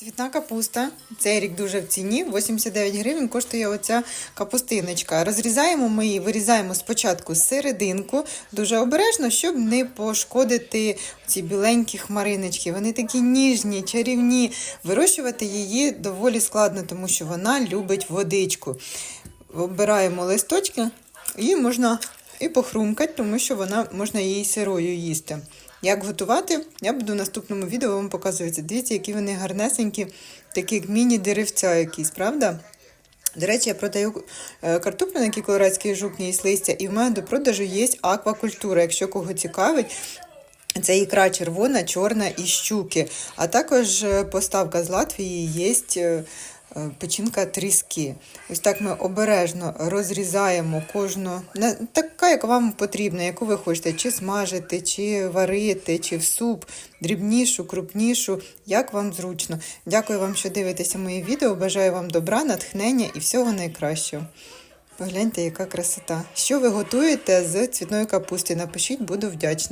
Цвітна капуста. Цей рік дуже в ціні. 89 гривень коштує оця капустиночка. Розрізаємо ми її, вирізаємо спочатку серединку, дуже обережно, щоб не пошкодити ці біленькі хмариночки. Вони такі ніжні, чарівні. Вирощувати її доволі складно, тому що вона любить водичку. Обираємо листочки і можна і похрумкати, тому що вона можна її сирою їсти. Як готувати, я буду в наступному відео вам показувати. Дивіться, які вони гарнесенькі, такі як міні-деревця якісь, правда? До речі, я продаю е, картоплю на якій колорадський жук є листя, і в мене до продажу є аквакультура. Якщо кого цікавить, це ікра червона, чорна і щуки. А також е, поставка з Латвії є е, печінка тріски. Ось так ми обережно розрізаємо кожну, на- така, як вам потрібна, яку ви хочете, чи смажити, чи варити, чи в суп, дрібнішу, крупнішу, як вам зручно. Дякую вам, що дивитеся мої відео. Бажаю вам добра, натхнення і всього найкращого. Погляньте, яка красота. Що ви готуєте з цвітної капусти? Напишіть, буду вдячна.